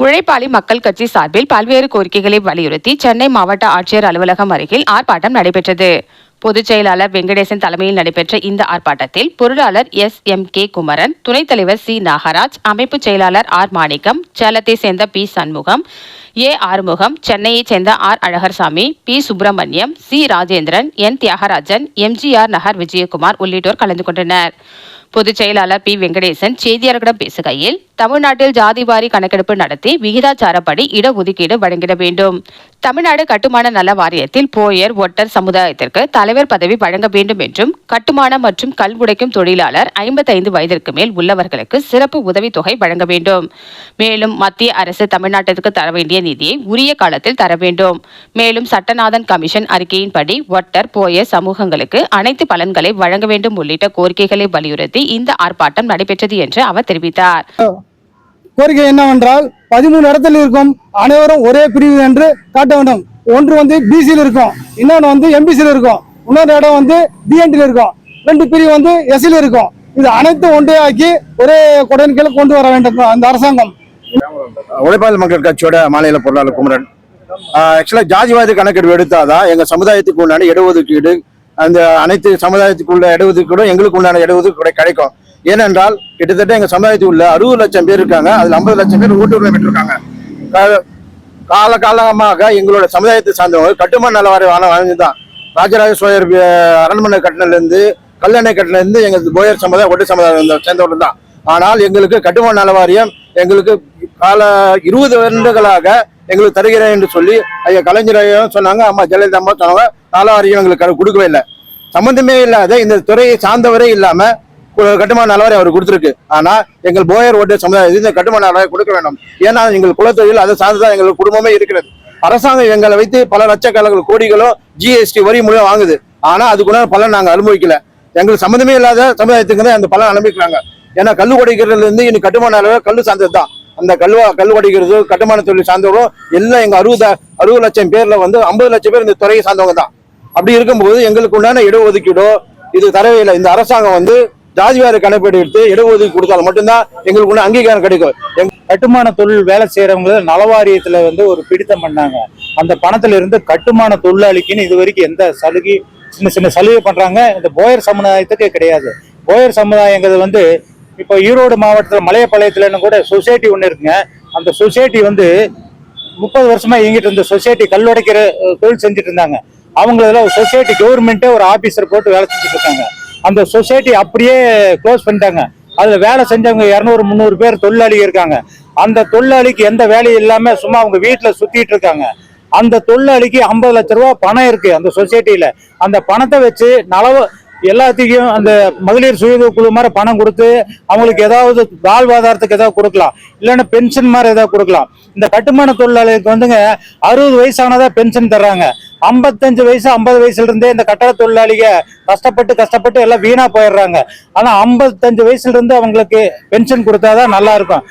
உழைப்பாளி மக்கள் கட்சி சார்பில் பல்வேறு கோரிக்கைகளை வலியுறுத்தி சென்னை மாவட்ட ஆட்சியர் அலுவலகம் அருகில் ஆர்ப்பாட்டம் நடைபெற்றது. பொதுச் செயலாளர் வெங்கடேசன் தலைமையில் நடைபெற்ற இந்த ஆர்ப்பாட்டத்தில் பொருளாளர் எஸ். எம். கே. குமரன் துணைத் தலைவர் சி. நாகராஜ் அமைப்பு செயலாளர் ஆர். மாணிக்கம் சேலத்தை சேர்ந்த பி. சண்முகம் ஏ. ஆறுமுகம் சென்னையைச் சேர்ந்த R. Azhagarsamy P. Subramaniam C. Rajendran N. Thiyagarajan MGR Nagar Vijayakumar உள்ளிட்டோர் கலந்து கொண்டனர். பொதுச் செயலாளர் பி. வெங்கடேசன் செய்தியாளர்களிடம் பேசுகையில் தமிழ்நாட்டில் ஜாதிவாரி கணக்கெடுப்பு நடத்தி விகிதாச்சாரப்படி இடஒதுக்கீடு வழங்கிட வேண்டும். தமிழ்நாடு கட்டுமான நல வாரியத்தில் போயர் ஒட்டர் சமுதாயத்திற்கு தலைவர் பதவி வழங்க வேண்டும் என்றும் கட்டுமான மற்றும் கல் உடைக்கும் தொழிலாளர் ஐம்பத்தைந்து வயதிற்கு மேல் உள்ளவர்களுக்கு சிறப்பு உதவித்தொகை வழங்க வேண்டும். மேலும் மத்திய அரசு தமிழ்நாட்டிற்கு தர வேண்டிய நிதியை உரிய காலத்தில் தர வேண்டும். மேலும் சட்டநாதன் கமிஷன் அறிக்கையின்படி ஒட்டர் போயர் சமூகங்களுக்கு அனைத்து பலன்களை வழங்க வேண்டும் உள்ளிட்ட கோரிக்கைகளை வலியுறுத்தி இந்த ஆர்ப்பாட்டம் நடைபெற்றது என்று அவர் தெரிவித்தார். கோரிக்கை என்னவென்றால் பதிமூணு இடத்தில் இருக்கும் அனைவரும் ஒரே பிரிவு என்று காட்ட வேண்டும். ஒன்று வந்து பிசியில் இருக்கும் இன்னொன்று வந்து எம்பிசியில் இருக்கும் இன்னொரு இடம் வந்து டிஎன்டியில் இருக்கும் ரெண்டு பிரிவு வந்து எஸ்சியில் இருக்கும். இது அனைத்தும் ஒன்றே ஆக்கி ஒரே கொடையின் கீழே கொண்டு வர வேண்டும் அந்த அரசாங்கம். உழைப்பாளி மக்கள் கட்சியோட மாநில பொருளாளர் குமரன். ஆக்சுவலாக ஜாதிவாதி கணக்கெடுப்பு எடுத்தாதான் எங்கள் சமுதாயத்துக்கு உண்டான இடஒதுக்கீடு அந்த அனைத்து சமுதாயத்துக்குள்ள இடஒதுக்கீடும் எங்களுக்கு உண்டான இடஒதுக்கீடு கிடைக்கும். ஏனென்றால் கிட்டத்தட்ட எங்கள் சமுதாயத்துக்கு உள்ள அறுபது லட்சம் பேர் இருக்காங்க அதில் ஐம்பது லட்சம் பேர் ஓட்டுரிமை பெற்றிருக்காங்க. கால காலமாக எங்களோட சமுதாயத்தை சார்ந்தவங்க கட்டுமான நலவாரி வாழ்ந்துதான். ராஜராஜ சோழர் அரண்மனை கட்டினிலேருந்து கல்லணை கட்டில எங்கள் போயர் சமுதாயம் ஒட்டு சமுதாயம் சேர்ந்தவர்கள் தான் ஆனால் எங்களுக்கு கட்டுமான நல வாரியம் எங்களுக்கு கால இருபது வருடங்களாக எங்களுக்கு தருகிறேன் என்று சொல்லி ஐயா கலைஞரையும் சொன்னாங்க அம்மா ஜெயலலிதா அம்மா சொன்னாங்க. கால வாரியம் எங்களுக்கு கொடுக்கவே இல்லை. சம்மந்தமே இல்லாத இந்த துறையை சார்ந்தவரே இல்லாம கட்டுமான நலவாரி அவர் கொடுத்துருக்கு. ஆனா எங்கள் போயர் ஓட்டு சமுதாயம் இந்த கட்டுமான நலவாரி கொடுக்க வேண்டும். ஏன்னா எங்கள் குலத்தொழில் அதை சார்ந்துதான் எங்கள் குடும்பமே இருக்கிறது. அரசாங்கம் எங்களை வைத்து பல லட்சக்கணக்கில் கோடிகளும் ஜிஎஸ்டி வரி மூலம் வாங்குது. ஆனா அதுக்குள்ள பலன் நாங்கள் அனுபவிக்கல. எங்களுக்கு சம்மந்தமே இல்லாத சமுதாயத்துக்கு தான் அந்த பலன் அனுபவிக்கிறாங்க. ஏன்னா கல்லு உடைக்கிறதுல இருந்து இன்னைக்கு கட்டுமான அளவு கல்லு சார்ந்தது தான் அந்த கல்வா கல்வடைகிறது கட்டுமான தொழில் சார்ந்தவரும் எல்லாம் எங்கள் அறுபது அறுபது லட்சம் பேரில் வந்து ஐம்பது லட்சம் பேர் இந்த துறையை சார்ந்தவங்க தான். அப்படி இருக்கும்போது எங்களுக்கு உண்டான இடஒதுக்கீடோ இது தரவே இல்லை இந்த அரசாங்கம் வந்து ஜாதிவாரி கணக்கீடு எடுத்து இடஒதுக்கீடு கொடுத்தால் மட்டும்தான் எங்களுக்கு உள்ள அங்கீகாரம் கிடைக்கும். எங் கட்டுமான தொழில் வேலை செய்யறவங்கள நலவாரியத்துல வந்து ஒரு பிடித்தம் பண்ணாங்க. அந்த பணத்துல இருந்து கட்டுமான தொழிலாளிக்குன்னு இது வரைக்கும் எந்த சலுகை சின்ன சின்ன சலுகை பண்றாங்க. இந்த போயர் சமுதாயத்துக்கு கிடையாது. போயர் சமுதாயங்கிறது வந்து இப்போ ஈரோடு மாவட்டத்தில் மலையப்பாளையத்துலன்னு கூட சொசைட்டி ஒன்று இருக்குங்க. அந்த சொசைட்டி வந்து முப்பது வருஷமா இயங்கிட்டு இருந்த சொசைட்டி கல்லுடைக்கிற தொழில் செஞ்சுட்டு இருந்தாங்க அவங்கள சொசைட்டி கவர்மெண்ட்டே ஒரு ஆஃபீஸர் போட்டு வேலை செஞ்சுட்டு இருக்காங்க அந்த சொசைட்டி அப்படியே க்ளோஸ் பண்ணிட்டாங்க. அதில் வேலை செஞ்சவங்க இரநூறு முந்நூறு பேர் தொழிலாளி இருக்காங்க. அந்த தொழிலாளிக்கு எந்த வேலையும் இல்லாமல் சும்மா அவங்க வீட்டில் சுற்றிட்டு இருக்காங்க அந்த தொழிலாளிக்கு ஐம்பது லட்ச ரூபா பணம் இருக்குது அந்த சொசைட்டியில். அந்த பணத்தை வச்சு நலவு எல்லாத்துக்கும் அந்த மகளிர் சுய குழு மாதிரி பணம் கொடுத்து அவங்களுக்கு ஏதாவது வாழ்வாதாரத்துக்கு ஏதாவது கொடுக்கலாம். இல்லைன்னா பென்ஷன் மாதிரி ஏதாவது கொடுக்கலாம். இந்த கட்டுமான தொழிலாளர்களுக்கு வந்துங்க அறுபது வயசானதான் பென்ஷன் தர்றாங்க. ஐம்பத்தஞ்சு வயசு ஐம்பது வயசுல இருந்தே இந்த கட்டட தொழிலாளிக கஷ்டப்பட்டு கஷ்டப்பட்டு எல்லாம் வீணா போயிடுறாங்க. ஆனா ஐம்பத்தஞ்சு வயசுல இருந்து அவங்களுக்கு பென்ஷன் கொடுத்தாதான் நல்லா இருக்கும்.